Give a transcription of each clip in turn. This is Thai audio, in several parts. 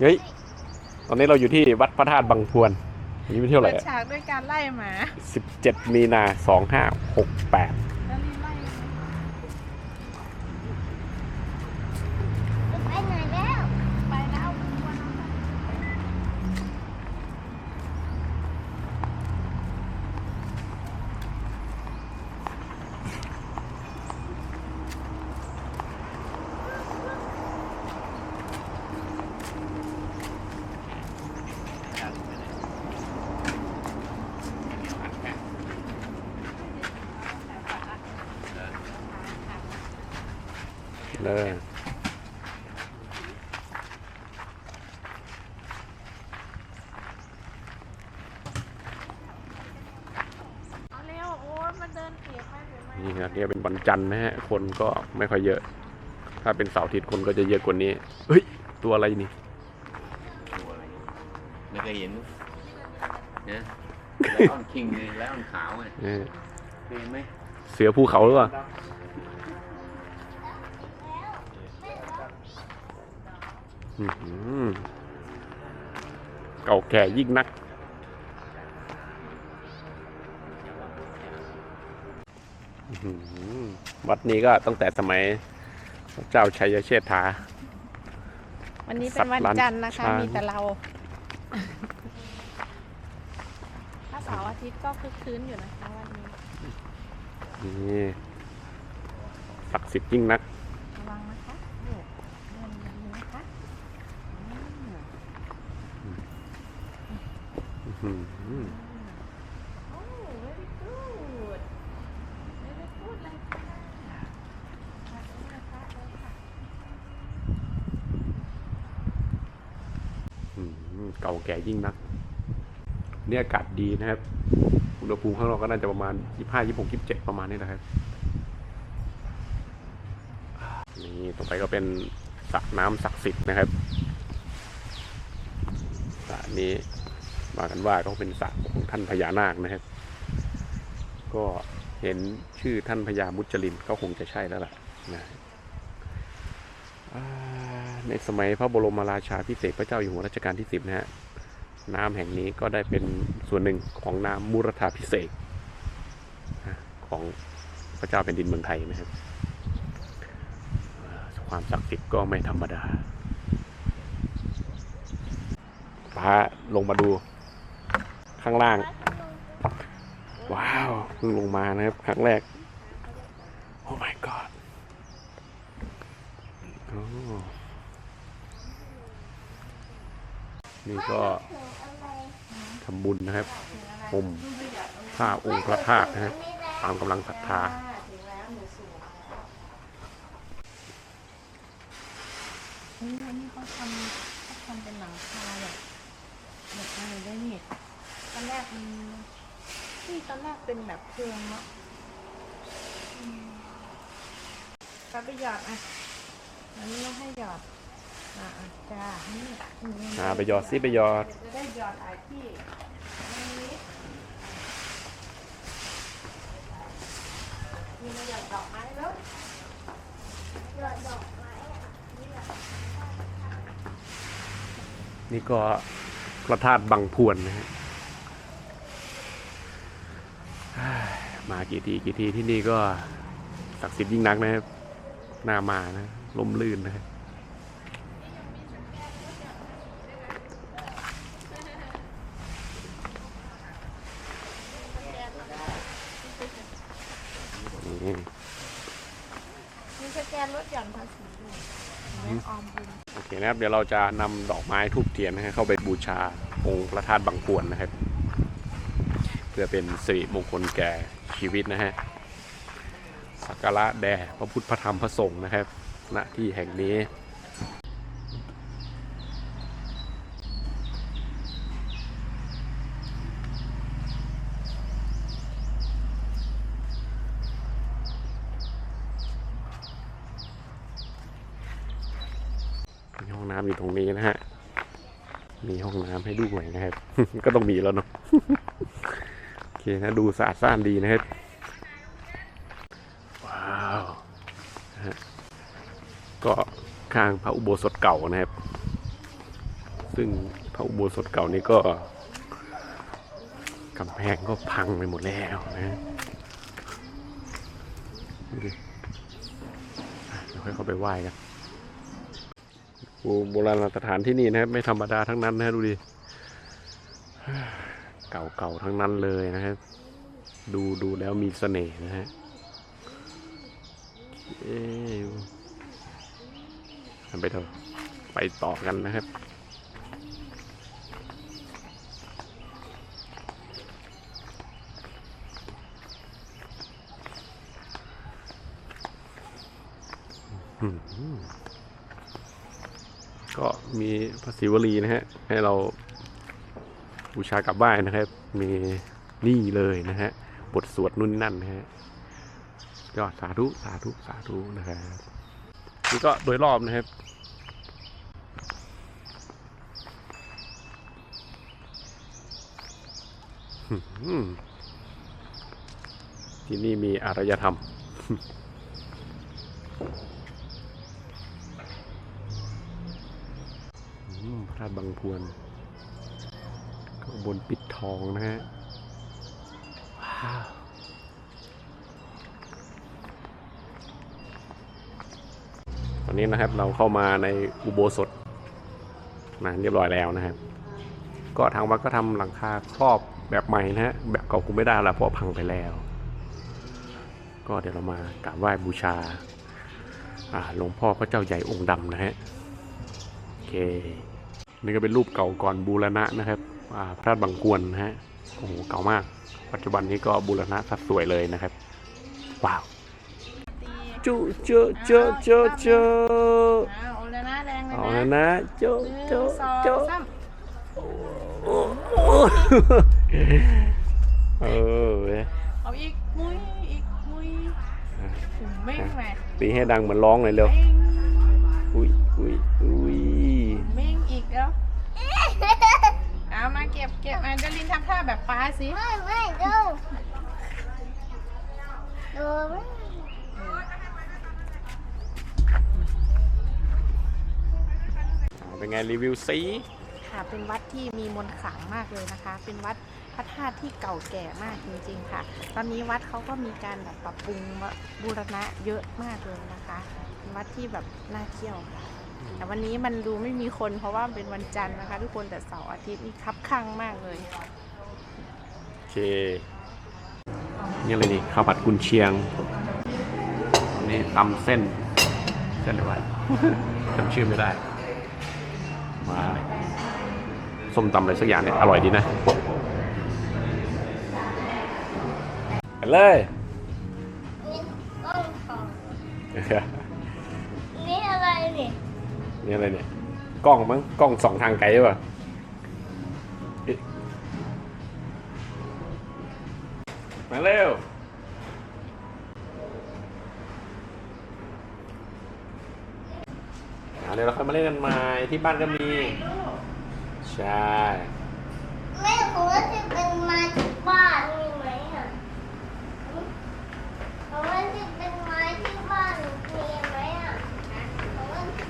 เฮ้ย ตอนนี้เราอยู่ที่วัดพระธาตุบางพวนอันนี้เป็นเที่ยวไหร่เปิดฉากด้วยการไล่หมา สิบเจ็ดมีนาสองห้าหกแปด แล้วนี่ไล่ไหม ไปไหนแล้ว ไปแล้ววันนั้น เลยเอาเร็วโอ้ยมันเดินเก็บไปเห็นไหมนี่ครับเนี่ยเป็นวันจันทร์นะฮะ คนก็ไม่ค่อยเยอะ ถ้าเป็นเสาร์อาทิตย์คนก็จะเยอะกว่านี้ เฮ้ย ตัวอะไรนี่ตัวอะไรไม่เคยเห็นนะไลออนคิงไลออนขาวไงเออเคยเห็นไหมเสือภูเขาหรือเปล่า เก่าแก่ยิ่งนักอื้อหือวัดนี้ก็ตั้งแต่สมัยพระเจ้าชัยเชษฐา วันนี้เป็นวันจันทร์นะคะสักล้านมีแต่เรา ถ้าเสาร์อาทิตย์ก็คึกคืนอยู่นะคะวันนี้นี่ศักดิ์สิทธิ์ยิ่งนัก ระวังนะคะลูกเดินดีๆนะคะอืม อื้อหือ โอ้ very good very good เลยค่ะมาตรงนี้นะคะเลยค่ะ อืมเก่า แก่ยิ่งนักเนี่ยอากาศดีนะครับ อุณหภูมิข้างนอกก็น่าจะประมาณ 25 26 27 ประมาณนี้นะครับ นี่ต่อไปก็เป็นสระน้ำศักดิ์สิทธิ์นะครับสระนี้มากันว่าก็เป็นสระของท่านพญานาคนะครับ ก็เห็นชื่อท่านพญามุจลินก็คงจะใช่แล้วล่ะนะในสมัยพระบรมราชาพิเศษพระเจ้าอยู่หัวรัชกาลที่สิบนะฮะ น้ำแห่งนี้ก็ได้เป็นส่วนหนึ่งของน้ำมุรธาพิเศษของพระเจ้าแผ่นดินเมืองไทยนะครับความศักดิ์สิทธิ์ก็ไม่ธรรมดาพาลงมาดูข้างล่าง ว้าวเพิ่งลงมานะครับ ครั้งแรก โอ้ my god นี่ก็ ทำบุญนะครับผมผ้าองค์พระธาตุนะครับตามกำลังศรัทธาวันนี้เขาทำเขาทำเป็นหลังคาแบบแบบอะไรได้นี่ตอนแรกมันที่ตอนแรกเป็นแบบเพลิงเนาะอืมก็ไปหยอดอะอันนี้เราให้หยอด อ่าอะจ้านี่อืมอ่าไปหยอดซิไปหยอด จะได้หยอดหลายที่อันนี้มีมาหยอดดอกไม้แล้ว หยอดดอกไม้อะนี่ก็พระธาตุบังพวนนะฮะฮ้ยมากี่ทีกี่ทีที่นี่ก็ศักดิ์สิทธิ์ยิ่งนักนะครับน่ามานะลมลื่นนะครับนี่ มีสแกนลดหย่อนภาษีด้วยเห็นไหมออมบุญ โอเคนะครับ เดี๋ยวเราจะนำดอกไม้ทูบเทียนนะฮะเข้าไปบูชาองค์พระธาตุบางพวนนะครับ เพื่อเป็นสิริมงคลแก่ชีวิตนะฮะสักการะแด่พระพุทธพระธรรมพระสงฆ์นะครับณที่แห่งนี้ น้ำอยู่ตรงนี้นะฮะ มีห้องน้ำให้ด้วยนะครับ ก็ต้องมีแล้วเนาะโอเคนะดูสะอาดสะอ้านดีนะครับ ว้าวฮะก็ข้างพระอุโบสถเก่านะครับ ซึ่งพระอุโบสถเก่านี้ก็กำแพงก็พังไปหมดแล้วนะดูดิอะเดี๋ยวค่อยเข้าไปไหว้กัน โอ้โบราณสถานที่นี่นะครับ ไม่ธรรมดาทั้งนั้นนะดูดิ เก่าๆทั้งนั้นเลยนะครับ ดูดูแล้วมีเสน่ห์นะฮะไปเถอะไปต่อกันนะครับ อืมก็ มีพระศิวลีนะฮะ ให้เราบูชากลับบ้านนะครับ มีนี่เลยนะฮะ บทสวดนุ่นนั่นนะฮะยอดสาธุสาธุสาธุนะครับนี่ก็โดยรอบนะครับที่นี่มีอารยธรรม อืม พระธาบางพวนข้างบนปิดทองนะฮะ ว้าว ตอนนี้นะครับเราเข้ามาในอุโบสถนะเรียบร้อยแล้วนะครับ ก็ทางวัดก็ทำหลังคาครอบแบบใหม่นะฮะ แบบเก่าคงไม่ได้ละเพราะพังไปแล้ว ก็เดี๋ยวเรามากราบไหว้บูชาอ่าหลวงพ่อพระเจ้าใหญ่องค์ดำนะฮะ โอเค นี่ก็เป็นรูปเก่าก่อนบูรณะนะครับอ่าพระธาตุบางกวนนะฮะโอ้โหเก่ามาก ปัจจุบันนี้ก็บูรณะสัดสวยเลยนะครับว้าวตีจุเจอเจอเจอเจออ้าวโอละนะแรงเลยเอานะแล้วนะเจอหนึ่งเจอสองเจอสามเออเว้ยเอาอีกมุ้ยอีกมุ้ยถึงเม่งแหมตีให้ดังเหมือนร้องเลยเร็วเม่งอุ้ยอุ้ยอุ้ยเม่งอีกแล้วเอามาเก็บเก็บมาเดยวลินทำท่าแบบป้าสิไม่ไม่ดูดูไม่เอาเป็นไงรีวิวซีค่ะเป็นวัดที่มีมนต์ขลังมากเลยนะคะ เป็นวัดพระธาตุที่เก่าแก่มากจริงๆค่ะ ตอนนี้วัดเขาก็มีการแบบปรับปรุงบูรณะเยอะมากเลยนะคะ เป็นวัดที่แบบน่าเที่ยวค่ะ แต่วันนี้มันดูไม่มีคนเพราะว่าเป็นวันจันทร์นะคะ ทุกคนแต่เสาร์อาทิตย์นี่คับข้างมากเลยโอเคนี่อะไรนี่ข้าวผัดกุนเชียง นี่ตำเส้นเส้นอะไรวะจำชื่อไม่ได้ มาส้มตำอะไรสักอย่างเนี่ยอร่อยดีนะไปเลยนี่ต้นหอมนี่อะไรนี่ นี่อะไรเนี่ยกล้องมั้งกล้องสองทางไกลหรือเปล่ะมาเร็วเดี๋ยวเราค่อยมาเล่นกันใหม่ที่บ้านก็มี ใช่แม่ผมว่าจะเป็นมาที่บ้านมีไหมอะหืมผมว่านไม้ที่บ้านมีไหมอะผมว่าจะ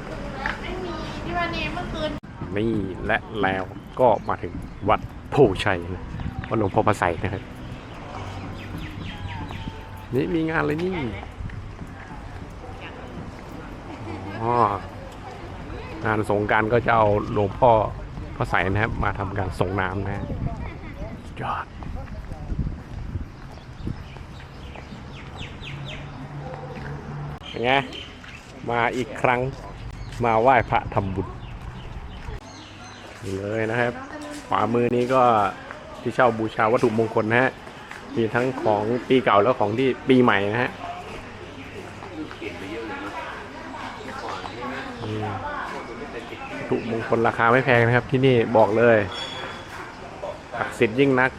เป็นไม้ที่มี นี้เมื่อคืนนี่และแล้วก็มาถึงวัดโพชัยนะวัดหลวงพ่อพระไสยนะครับ นี่มีงานอะไรนี่อ๋องานสงการก็จะเอาหลวงพ่อพระไสยนะครับ มาทำการส่งน้ำนะยอดเป็นไงมาอีกครั้งมาไหว้พระทำบุญ นี่เลยนะครับ ขวามือนี้ก็ที่เช่าบูชาวัตถุมงคลนะฮะ มีทั้งของปีเก่าแล้วของที่ปีใหม่นะฮะวัตถุมงคลราคาไม่แพงนะครับ ที่นี่บอกเลยศักดิ์สิทธิ์ยิ่งนัก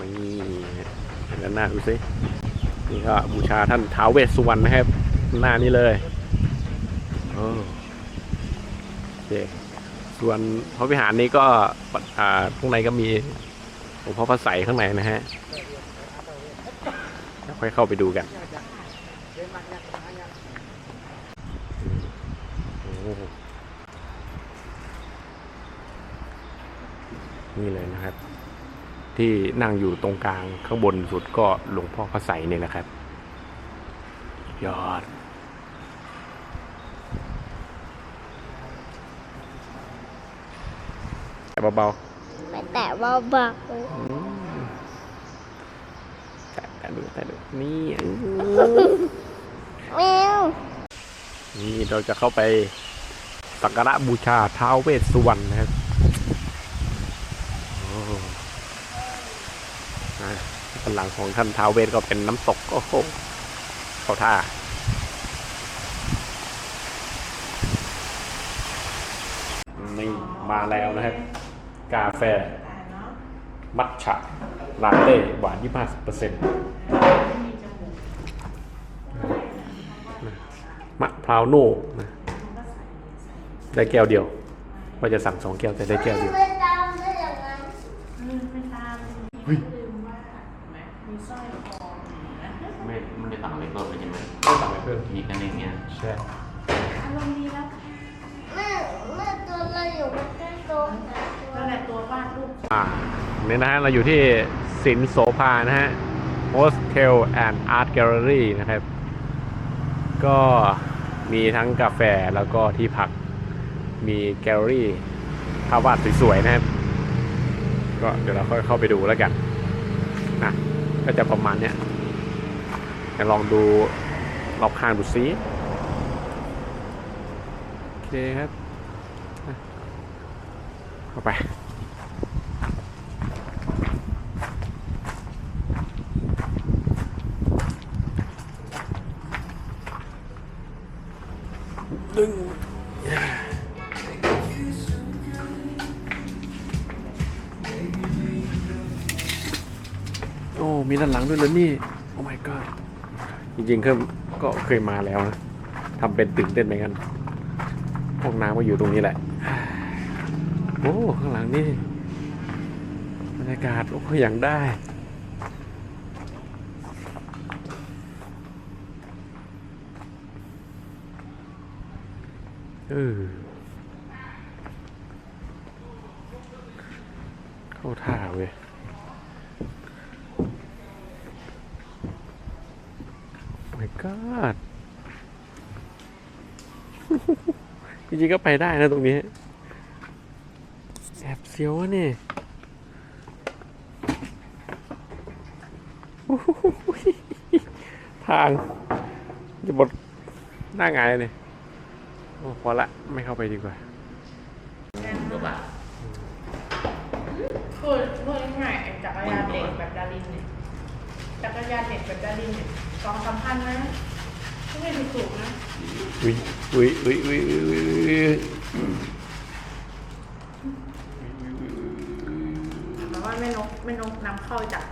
นี่ด้านหน้าดูสิ นี่ก็บูชาท่านท้าวเวสสุวรรณนะครับ หน้านี้เลยโอ้โอเคส่วนพระวิหารนี้ก็อ่าข้างในก็มีหลวงพ่อพระใสข้างในนะฮะค่อยเข้าไปดูกันนี่เลยนะครับ ที่นั่งอยู่ตรงกลางข้างบนสุดก็หลวงพ่อพระใสเนี่ยนะครับ ยอด แต่เบาไปแตะเบาๆๆอืมแตะแตะดูแตะดูนี่อื้อแมวนี่เราจะเข้าไปสักการะบูชาท้าวเวสสุวรรณนะครับโอ้อะ ด้านหลังของท่านท้าวเวสก็เป็นน้ำตกโอ้โหเข้าท่านี่มาแล้วนะครับ กาแฟ มัทฉะลาเต้หวาน25เปอร์เซ็นต์มะพร้าวโน่นะได้แก้วเดียวว่าจะสั่งสองแก้วแต่ได้แก้วเดียวเฮ้ย นั่นแหละตัววาดรูปอ่านี่นะฮะ เราอยู่ที่สินโสภานะฮะ Hostel and Art Gallery นะครับ ก็มีทั้งกาแฟแล้วก็ที่พัก มีแกลเลอรี่ภาพวาดสวยๆนะครับ ก็เดี๋ยวเราค่อยเข้าไปดูแล้วกันนะก็จะประมาณเนี้ยเดี๋ยวลองดูรอบข้างดูซิ โอเคครับ เข้าไปดึงโอ้ มีด้านหลังด้วยเลยนี่ โอ้ my god จริงๆ เคยก็เคยมาแล้วนะทำเป็นตื่นเต้นเหมือนกันห้องน้ำก็อยู่ตรงนี้แหละ โอ้ ข้างหลังนี่บรรยากาศโอ้อย่างได้ เออเข้าท่าเว้ย my god จริงๆก็ไปได้นะตรงนี้ เสียวอะนี่โอ้โหทาง จะบดหน้าไงายเลยโอ้พอละไม่เข้าไปดีกว่ากว่าบาทพูดพูดง่ายๆไอ้จักรยานเด็กแบบดารินเนี่ยจักรยานเด็กแบบดารินเนี่ยสองสามพันนะไม่ถูกถูกๆนะอุ้ยอุ้ยอุ้ยอุ้ยอุ้ย ว่าแม่นกแม่นกนำเข้าจาก